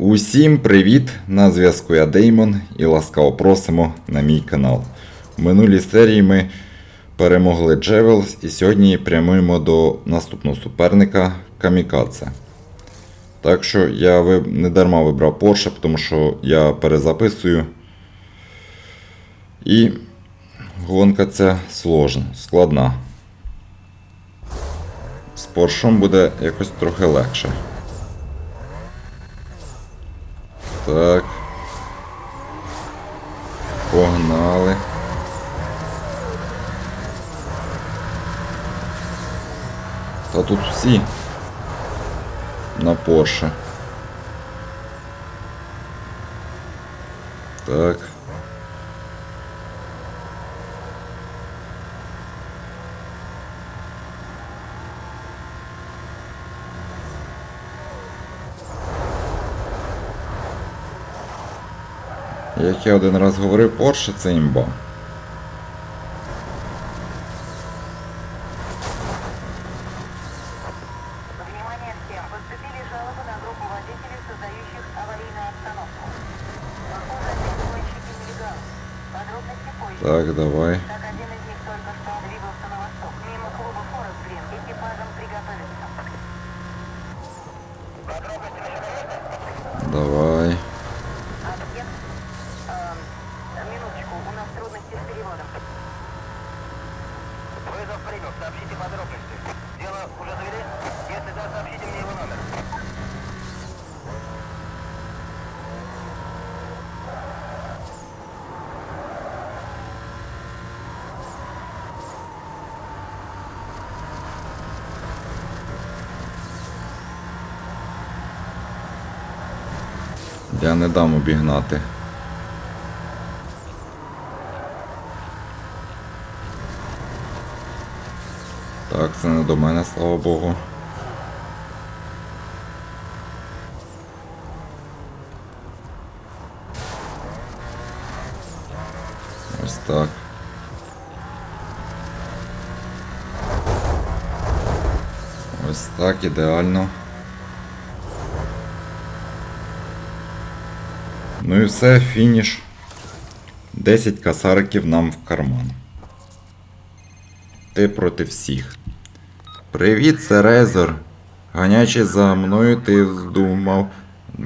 Усім привіт! На зв'язку я Деймон і ласкаво просимо на мій канал. В минулій серії ми перемогли Джевелс і сьогодні прямуємо до наступного суперника Камікадзе. Так що я не дарма вибрав Porsche, тому що я перезаписую. І гонка ця сложна, складна. З Поршом буде якось трохи легше. Так. Погнали. Та тут всі на Порше. Так. Як я один раз говорив, Porsche це імба. Внимание всем! Поступили Вызов сообщите подробности. Дело уже завели? Если да, сообщите мне его номер. Я не дам обігнати. Так, це не до мене, слава Богу. Ось так. Ось так, ідеально. Ну і все, фініш. 10 касариків нам в карман. Ти проти всіх. Привіт, це Резор. Ганячи за мною, ти здумав.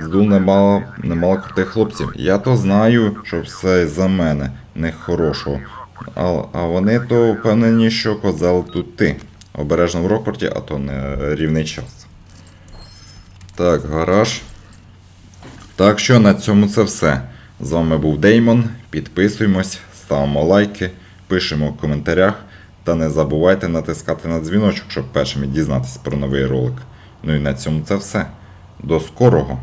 Здув немало, немало крутих хлопців. Я то знаю, що все за мене, не хорошого. А, а вони то впевнені, що козел тут ти. Обережно в рокорті, а то не рівний час. Так, гараж. Так що на цьому це все. З вами був Деймон. Підписуємось, ставимо лайки, пишемо в коментарях та не забувайте натискати на дзвіночок, щоб першими дізнатися про новий ролик. Ну і на цьому це все. До скорого!